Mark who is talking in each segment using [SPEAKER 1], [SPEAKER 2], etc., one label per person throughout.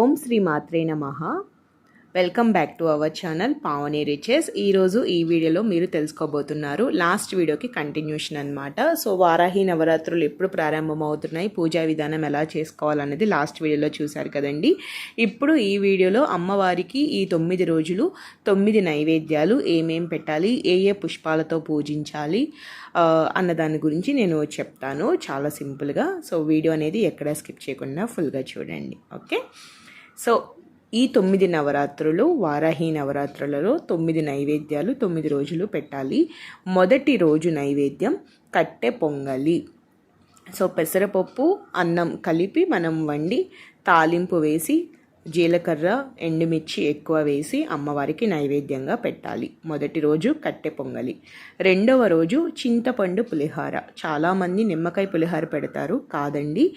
[SPEAKER 1] ఓం శ్రీ మాత్రే నమ. Welcome back to our channel Pavani riches ఈరోజు ఈ వీడియోలో మీరు తెలుసుకోబోతున్నారు లాస్ట్ వీడియోకి కంటిన్యూషన్ అనమాట సో వారాహి నవరాత్రులు ఎప్పుడు ప్రారంభమవుతున్నాయి పూజా విధానం ఎలా చేసుకోవాలనేది లాస్ట్ వీడియోలో చూశారు కదండి. ఇప్పుడు ఈ వీడియోలో అమ్మవారికి ఈ తొమ్మిది రోజులు తొమ్మిది నైవేద్యాలు ఏమేం పెట్టాలి ఏ ఏ పుష్పాలతో పూజించాలి అన్నదాని అన్న దాని గురించి నేను చెప్తాను. చాలా సింపుల్గా. సో వీడియో అనేది ఎక్కడ స్కిప్ చేయకుండా ఫుల్గా చూడండి. ఓకే సో ఈ తొమ్మిది నవరాత్రులు వారాహి నవరాత్రులలో తొమ్మిది నైవేద్యాలు తొమ్మిది రోజులు పెట్టాలి. మొదటి రోజు నైవేద్యం కట్టె పొంగలి. సో పెసరపప్పు అన్నం కలిపి మనం వండి తాలింపు వేసి జీలకర్ర ఎండుమిర్చి ఎక్కువ వేసి అమ్మవారికి నైవేద్యంగా పెట్టాలి. మొదటి రోజు కట్టె పొంగలి. రెండవ రోజు చింతపండు పులిహార. చాలామంది నిమ్మకాయ పులిహార పెడతారు. కాదండి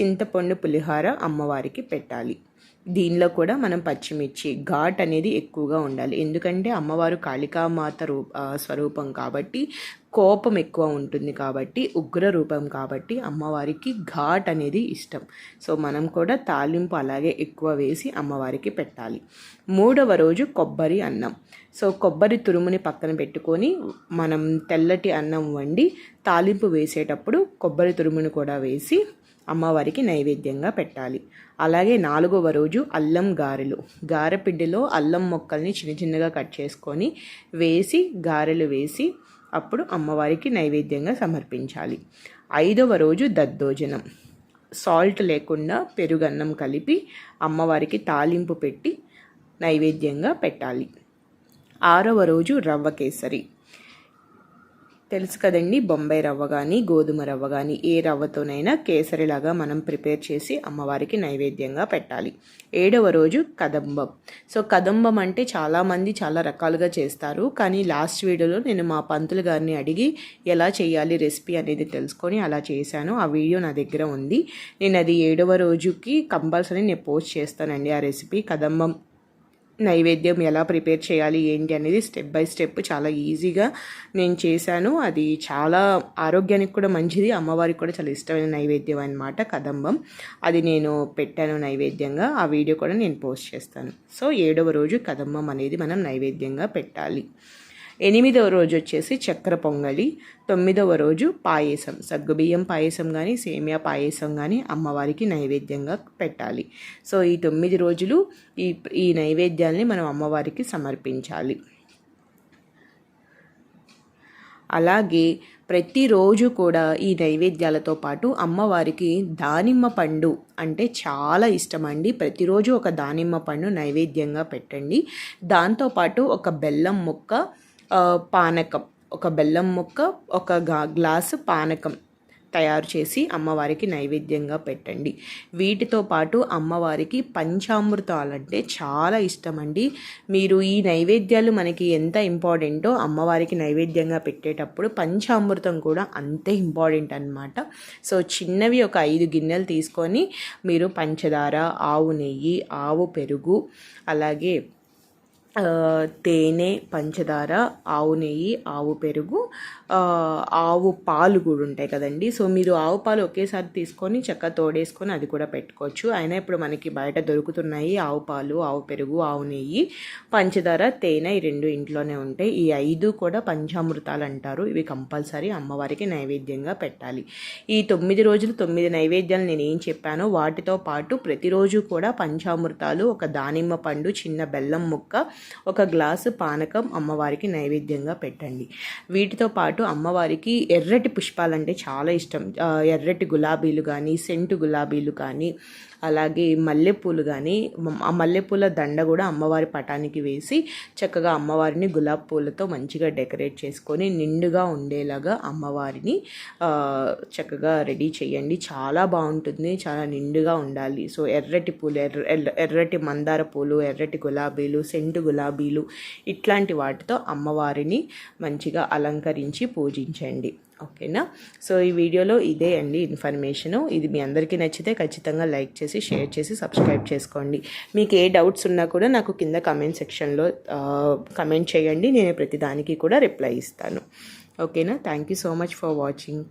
[SPEAKER 1] చింతపండు పులిహార అమ్మవారికి పెట్టాలి. దీనిలో కూడా మనం పచ్చిమిర్చి ఘాట్ అనేది ఎక్కువగా ఉండాలి. ఎందుకంటే అమ్మవారు కాళికామాత రూ స్వరూపం కాబట్టి కోపం ఎక్కువ ఉంటుంది కాబట్టి ఉగ్ర రూపం కాబట్టి అమ్మవారికి ఘాట్ అనేది ఇష్టం. సో మనం కూడా తాలింపు అలాగే ఎక్కువ వేసి అమ్మవారికి పెట్టాలి. మూడవ రోజు కొబ్బరి అన్నం. సో కొబ్బరి తురుముని పక్కన పెట్టుకొని మనం తెల్లటి అన్నం వండి తాలింపు వేసేటప్పుడు కొబ్బరి తురుముని కూడా వేసి అమ్మవారికి నైవేద్యంగా పెట్టాలి. అలాగే నాలుగవ రోజు అల్లం గారెలు. గారెపిండిలో అల్లం మొక్కల్ని చిన్న చిన్నగా కట్ చేసుకొని వేసి గారెలు వేసి అప్పుడు అమ్మవారికి నైవేద్యంగా సమర్పించాలి. ఐదవ రోజు దద్దోజనం. సాల్ట్ లేకుండా పెరుగన్నం కలిపి అమ్మవారికి తాలింపు పెట్టి నైవేద్యంగా పెట్టాలి. ఆరవ రోజు రవ్వ కేసరి. తెలుసు కదండి బొంబాయి రవ్వ కానీ గోధుమ రవ్వ కానీ ఏ రవ్వతోనైనా కేసరిలాగా మనం ప్రిపేర్ చేసి అమ్మవారికి నైవేద్యంగా పెట్టాలి. ఏడవ రోజు కదంబం. సో కదంబం అంటే చాలామంది చాలా రకాలుగా చేస్తారు. కానీ లాస్ట్ వీడియోలో నేను మా పంతులు గారిని అడిగి ఎలా చేయాలి రెసిపీ అనేది తెలుసుకొని అలా చేశాను. ఆ వీడియో నా దగ్గర ఉంది. నేను అది ఏడవ రోజుకి కంపల్సరీ నేను పోస్ట్ చేస్తానండి ఆ రెసిపీ. కదంబం నైవేద్యం ఎలా ప్రిపేర్ చేయాలి ఏంటి అనేది స్టెప్ బై స్టెప్ చాలా ఈజీగా నేను చేశాను. అది చాలా ఆరోగ్యానికి కూడా మంచిది అమ్మవారికి కూడా చాలా ఇష్టమైన నైవేద్యం అనమాట కదంబం. అది నేను పెట్టాను నైవేద్యంగా ఆ వీడియో కూడా నేను పోస్ట్ చేస్తాను. సో ఏడవ రోజు కదంబం అనేది మనం నైవేద్యంగా పెట్టాలి. ఎనిమిదవ రోజు వచ్చేసి చక్కెర పొంగలి తొమ్మిదవ రోజు పాయసం. సగ్గుబియ్యం పాయసం కానీ సేమియా పాయసం కానీ అమ్మవారికి నైవేద్యంగా పెట్టాలి. సో ఈ తొమ్మిది రోజులు ఈ ఈ నైవేద్యాల్ని మనం అమ్మవారికి సమర్పించాలి. అలాగే ప్రతిరోజు కూడా ఈ నైవేద్యాలతో పాటు అమ్మవారికి దానిమ్మ పండు అంటే చాలా ఇష్టం అండి ప్రతిరోజు ఒక దానిమ్మ పండు నైవేద్యంగా పెట్టండి. దాంతోపాటు ఒక బెల్లం ముక్క పానకం. ఒక బెల్లం ముక్క ఒక గా గ్లాసు పానకం తయారు చేసి అమ్మవారికి నైవేద్యంగా పెట్టండి. వీటితో పాటు అమ్మవారికి పంచామృతాలంటే చాలా ఇష్టం అండి మీరు ఈ నైవేద్యాలు మనకి ఎంత ఇంపార్టెంటో అమ్మవారికి నైవేద్యంగా పెట్టేటప్పుడు పంచామృతం కూడా అంతే ఇంపార్టెంట్ అనమాట సో చిన్నవి ఒక ఐదు గిన్నెలు తీసుకొని మీరు పంచదార ఆవు నెయ్యి ఆవు పెరుగు అలాగే తేనె పంచదార ఆవు నెయ్యి ఆవు పెరుగు ఆవు పాలు కూడా ఉంటాయి కదండి. సో మీరు ఆవు పాలు ఒకేసారి తీసుకొని చక్క తోడేసుకొని అది కూడా పెట్టుకోవచ్చు. అయినా ఇప్పుడు మనకి బయట దొరుకుతున్నాయి ఆవు పాలు ఆవు పెరుగు ఆవు నెయ్యి పంచదార తేనె ఈ రెండు ఇంట్లోనే ఉంటాయి. ఈ ఐదు కూడా పంచామృతాలు అంటారు. ఇవి కంపల్సరీ అమ్మవారికి నైవేద్యంగా పెట్టాలి. ఈ తొమ్మిది రోజులు తొమ్మిది నైవేద్యాలు నేను ఏం చెప్పానో వాటితో పాటు ప్రతిరోజు కూడా పంచామృతాలు ఒక దానిమ్మ పండు చిన్న బెల్లం ముక్క ఒక గ్లాసు పానకం అమ్మవారికి నైవేద్యంగా పెట్టండి. వీటితో పాటు అమ్మవారికి ఎర్రటి పుష్పాలంటే చాలా ఇష్టం. ఎర్రటి గులాబీలు కానీ సెంటు గులాబీలు కానీ అలాగే మల్లెపూలు కానీ ఆ మల్లెపూల దండ కూడా అమ్మవారి పటానికి వేసి చక్కగా అమ్మవారిని గులాబీ పూలతో మంచిగా డెకరేట్ చేసుకొని నిండుగా ఉండేలాగా అమ్మవారిని చక్కగా రెడీ చేయండి. చాలా బాగుంటుంది. చాలా నిండుగా ఉండాలి. సో ఎర్రటి పూలు ఎర్ర ఎర్రటి మందార పూలు ఎర్రటి గులాబీలు సెంటు గులాబీలు ఇట్లాంటి వాటితో అమ్మవారిని మంచిగా అలంకరించి పూజించండి. ఓకేనా? సో ఈ వీడియోలో ఇదే అండి ఇన్ఫర్మేషను. ఇది మీ అందరికీ నచ్చితే ఖచ్చితంగా లైక్ చేసి షేర్ చేసి సబ్స్క్రైబ్ చేసుకోండి. మీకు ఏ డౌట్స్ ఉన్నా కూడా నాకు కింద కమెంట్ సెక్షన్లో కమెంట్ చేయండి. నేను ప్రతిదానికి కూడా రిప్లై ఇస్తాను. ఓకేనా? Thank you so much for watching.